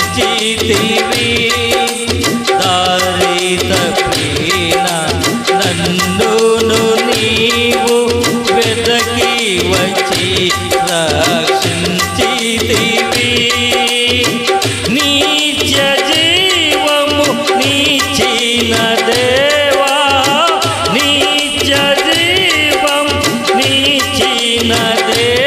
రక్షించితివి దారి తప్పిన నన్నును నీవు వెతకి వచ్చి రక్షించితివి నీచ జీవము నీచిన దేవా. నీచ జీవం నీచిన దేవా.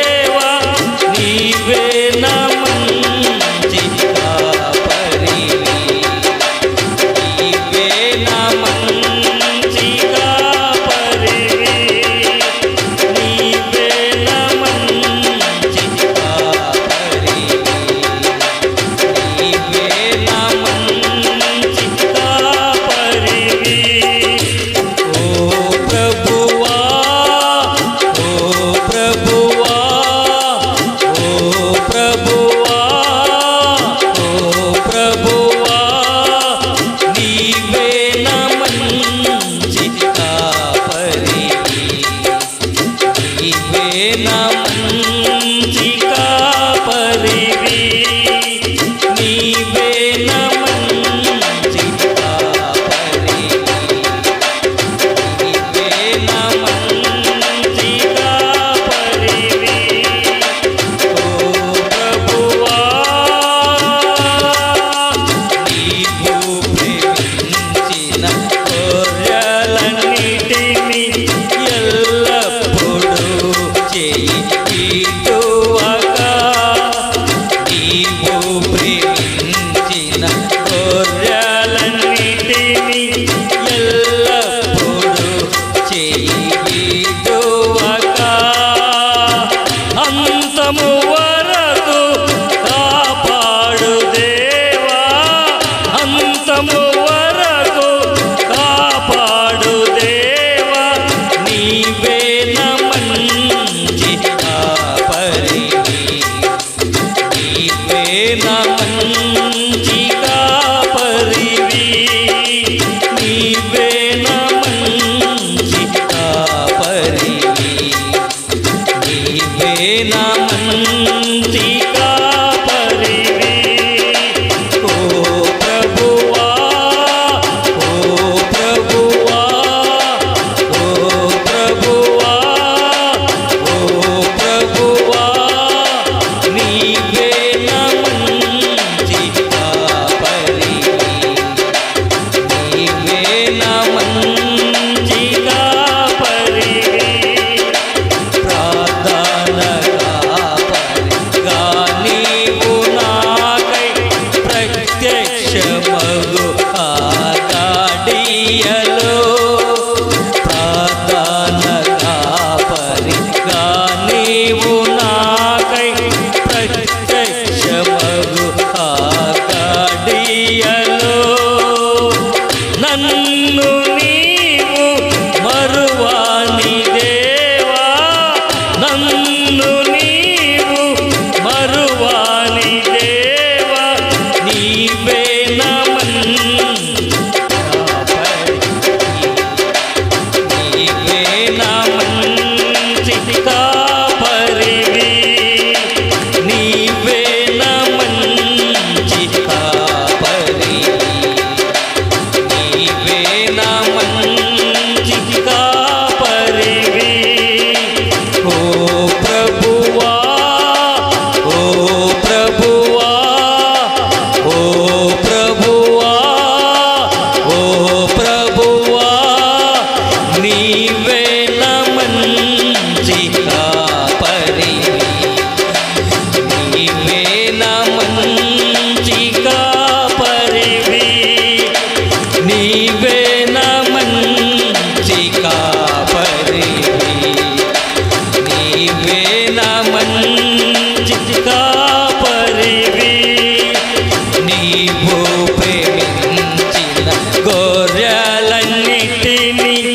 me.